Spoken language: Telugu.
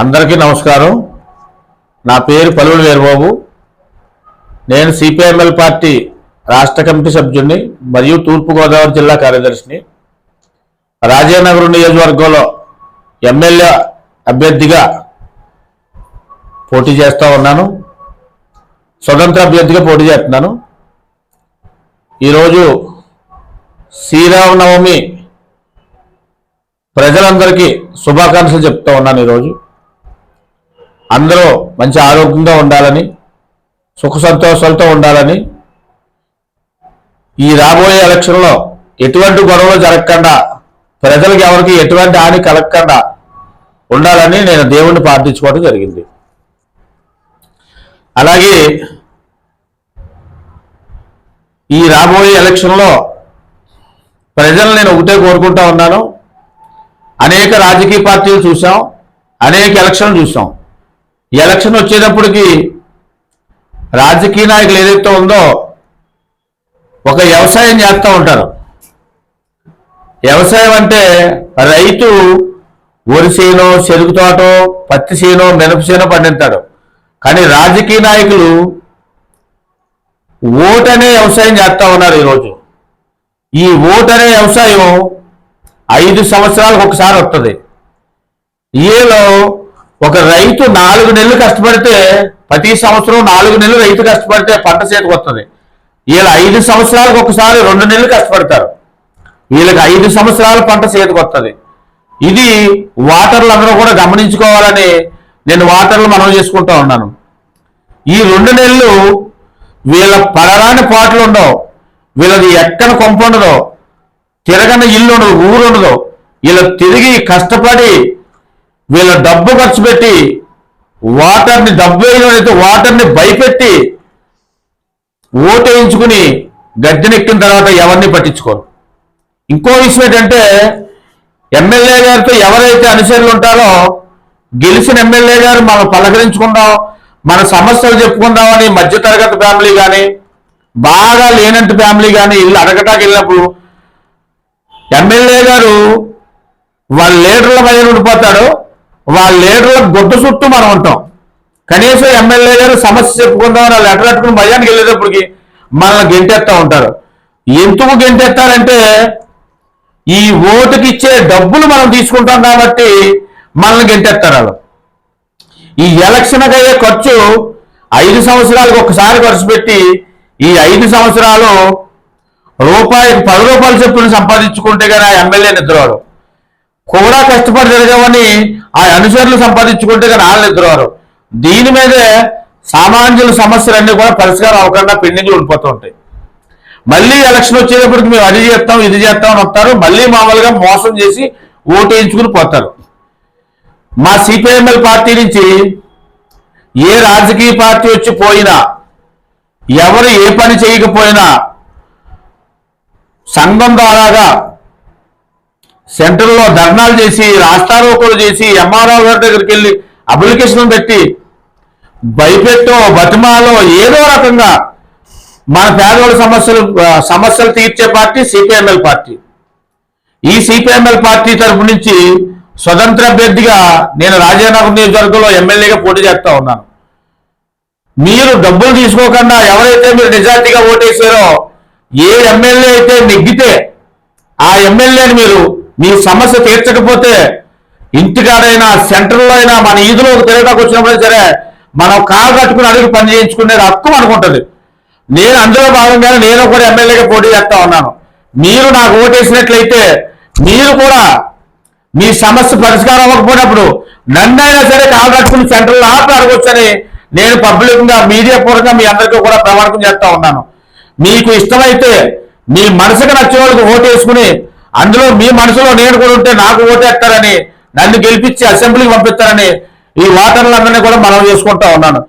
అందరికీ నమస్కారం. నా పేరు పలువురు వీరబాబు. నేను సిపిఎంఎల్ పార్టీ రాష్ట్ర కమిటీ సభ్యుడిని మరియు తూర్పుగోదావరి జిల్లా కార్యదర్శిని. రాజానగరం నియోజకవర్గంలో ఎమ్మెల్యే అభ్యర్థిగా పోటీ చేస్తూ ఉన్నాను. స్వతంత్ర అభ్యర్థిగా పోటీ చేస్తున్నాను. ఈరోజు శ్రీరామనవమి ప్రజలందరికీ శుభాకాంక్షలు చెప్తా ఉన్నాను ఈరోజు. అందరూ మంచి ఆరోగ్యంగా ఉండాలని సుఖ సంతోషాలతో ఉండాలని ఈ రాబోయే ఎలక్షన్లో ఎటువంటి గొడవలు జరగకుండా ప్రజలకు ఎవరికి ఎటువంటి హాని కలగకుండా ఉండాలని నేను దేవుణ్ణి ప్రార్థించుకోవడం జరిగింది. అలాగే ఈ రాబోయే ఎలక్షన్లో ప్రజలు నేను ఒకటే కోరుకుంటా ఉన్నాను. అనేక రాజకీయ పార్టీలు చూసాం అనేక ఎలక్షన్లు చూసాం. ఎలక్షన్ వచ్చేటప్పటికి రాజకీయ నాయకులు ఏదైతే ఉందో ఒక వ్యవసాయం చేస్తూ ఉంటారు. వ్యవసాయం అంటే రైతు వరి చేను చెరుకు తోటో పత్తి చేను మినప చేనో పండిస్తాడు కానీ రాజకీయ నాయకులు ఓటనే వ్యవసాయం చేస్తూ ఉన్నారు ఈరోజు. ఈ ఓటనే వ్యవసాయం ఐదు సంవత్సరాలకు ఒకసారి వస్తుంది ఏలో ఒక రైతు నాలుగు నెలలు కష్టపడితే ప్రతి సంవత్సరం నాలుగు నెలలు రైతు కష్టపడితే పంట చేతికి వస్తుంది. వీళ్ళు ఐదు సంవత్సరాలకు ఒకసారి రెండు నెలలు కష్టపడతారు. వీళ్ళకి ఐదు సంవత్సరాల పంట చేతికి వస్తుంది. ఇది వాటర్లు అందరూ కూడా గమనించుకోవాలని నేను వాటర్లు మనం చేసుకుంటా ఉన్నాను. ఈ రెండు నెలలు వీళ్ళ పడరాని పాటలు ఉండవు. వీళ్ళది ఎక్కడ కొంప ఉండదు తిరగని ఇల్లు ఉండదు ఊరు ఉండదు. వీళ్ళ తిరిగి కష్టపడి వీళ్ళ డబ్బు ఖర్చు పెట్టి వాటర్ని డబ్బు వేయడం వాటర్ని భయపెట్టి ఓటేయించుకుని గద్దెనెక్కిన తర్వాత ఎవరిని పట్టించుకోరు? ఇంకో విషయం ఏంటంటే ఎమ్మెల్యే గారితో ఎవరైతే అనుచరులు ఉంటారో గెలిచిన ఎమ్మెల్యే గారు మనం పలకరించుకుందాం మన సమస్యలు చెప్పుకుందామని మధ్యతరగతి ఫ్యామిలీ కానీ బాగా లేనంటి ఫ్యామిలీ కానీ ఇల్లు అడగటానికి వెళ్ళినప్పుడు ఎమ్మెల్యే గారు వాళ్ళ లీడర్ల మీద ఉండిపోతాడు వాళ్ళ లీడర్ల గుడ్డ చుట్టూ మనం ఉంటాం. కనీసం ఎమ్మెల్యే గారు సమస్య చెప్పుకుందామని వాళ్ళు లెటర్ పెట్టుకుని భయానికి వెళ్ళేటప్పటికి మనల్ని గెంటేస్తూ ఉంటారు. ఎందుకు గెంటేస్తారంటే ఈ ఓటుకి ఇచ్చే డబ్బులు మనం తీసుకుంటాం కాబట్టి మనల్ని గెంటేస్తారు వాళ్ళు. ఈ ఎలక్షన్కి అయ్యే ఖర్చు ఐదు సంవత్సరాలకు ఒకసారి ఖర్చు పెట్టి ఈ ఐదు సంవత్సరాలు రూపాయి పది రూపాయల చెప్పులు సంపాదించుకుంటే కానీ ఆ ఎమ్మెల్యే నిద్రవాడు కూడా కష్టపడి జరగవని ఆ అనుచరులు సంపాదించుకుంటే కానీ వాళ్ళు ఎదురవారు దీని మీదే సామాన్యుల సమస్యలన్నీ కూడా పరిష్కారం అవ్వకుండా పెండింగ్లు ఉండిపోతూ ఉంటాయి మళ్ళీ ఎలక్షన్ వచ్చేటప్పటికి మేము అది చేస్తాం ఇది చేస్తాం అని వస్తారు. మళ్ళీ మామూలుగా మోసం చేసి ఓటు వేయించుకుని పోతారు. మా సిపిఐఎంఎల్ పార్టీ నుంచి ఏ రాజకీయ పార్టీ వచ్చి పోయినా ఎవరు ఏ పని చేయకపోయినా సంఘం ద్వారాగా సెంటర్లో ధర్నాలు చేసి రాస్తారోకోలు చేసి ఎంఆర్ఓ గారి దగ్గరికి వెళ్ళి అప్లికేషన్ పెట్టి భయపెట్టో బతిమాలో ఏదో రకంగా మన పేదవాళ్ళ సమస్యలు సమస్యలు తీర్చే పార్టీ సిపిఎంఎల్ పార్టీ. ఈ సిపిఎంఎల్ పార్టీ తరఫు నుంచి స్వతంత్ర అభ్యర్థిగా నేను రాజానగర్ నియోజకవర్గంలో ఎమ్మెల్యేగా పోటీ చేస్తా ఉన్నాను. మీరు డబ్బులు తీసుకోకుండా ఎవరైతే మీరు నిజాయితీగా ఓటేసారో ఏ ఎమ్మెల్యే అయితే నెగ్గితే ఆ ఎమ్మెల్యేని మీరు మీ సమస్య తీర్చకపోతే ఇంటికాడైనా సెంటర్లో అయినా మన ఈదులో తిరగడానికి వచ్చినప్పుడు సరే మనం కాలు కట్టుకుని అడిగి పని చేయించుకునే హక్కు అనుకుంటుంది నేను అందులో భాగంగానే నేను కూడా ఎమ్మెల్యేగా పోటీ చేస్తా ఉన్నాను. మీరు నాకు ఓటేసినట్లయితే మీరు కూడా మీ సమస్య పరిష్కారం అవ్వకపోయినప్పుడు నన్నైనా సరే కాలు కట్టుకుని సెంటర్లో ఆపి అడగొచ్చని నేను పబ్లిక్గా మీడియా పూర్వకంగా మీ అందరికీ కూడా ప్రమాణకం చేస్తా ఉన్నాను. మీకు ఇష్టమైతే మీ మనసుకు నచ్చిన వాళ్ళకి ఓటు వేసుకుని అందులో మీ మనసులో నేను కూడా ఉంటే నాకు ఓటేస్తారని నన్ను గెలిపించి అసెంబ్లీకి పంపిస్తారని ఈ ఓటర్లందరినీ కూడా మనం చేసుకుంటా ఉన్నాను.